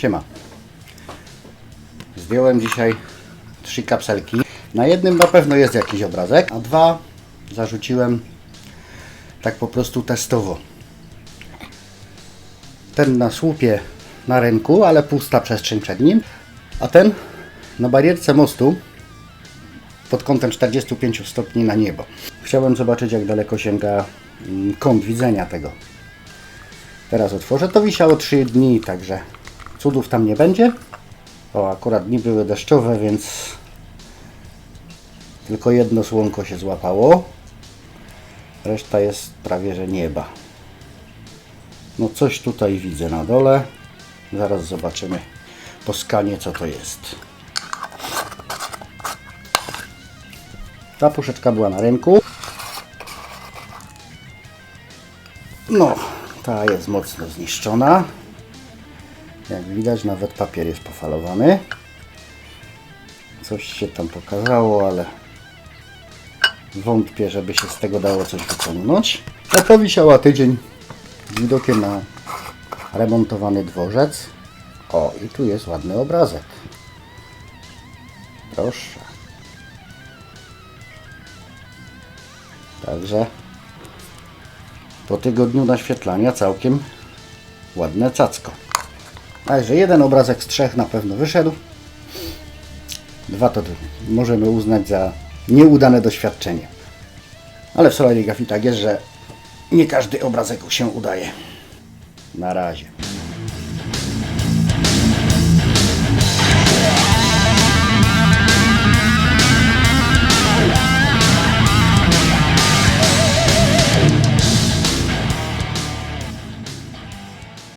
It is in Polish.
Siema. Zdjąłem dzisiaj trzy kapselki. Na jednym na pewno jest jakiś obrazek, a dwa zarzuciłem tak po prostu testowo. Ten na słupie na ręku, ale pusta przestrzeń przed nim, a ten na barierce mostu pod kątem 45 stopni na niebo. Chciałem zobaczyć jak daleko sięga mm, kąt widzenia tego. Teraz otworzę. To wisiało 3 dni, także cudów tam nie będzie. O, akurat dni były deszczowe, więc tylko jedno słonko się złapało. Reszta jest prawie że nieba. No coś tutaj widzę na dole. Zaraz zobaczymy po skanie co to jest. Ta puszeczka była na rynku. No, ta jest mocno zniszczona. Jak widać, nawet papier jest pofalowany. Coś się tam pokazało, ale wątpię, żeby się z tego dało coś wyciągnąć. A to wisiała tydzień z widokiem na remontowany dworzec. O, i tu jest ładny obrazek. Proszę. Także po tygodniu naświetlania całkiem ładne cacko. Także jeden obrazek z trzech na pewno wyszedł. Dwa to możemy uznać za nieudane doświadczenie. Ale w Solarigrafii tak jest, że nie każdy obrazek się udaje. Na razie.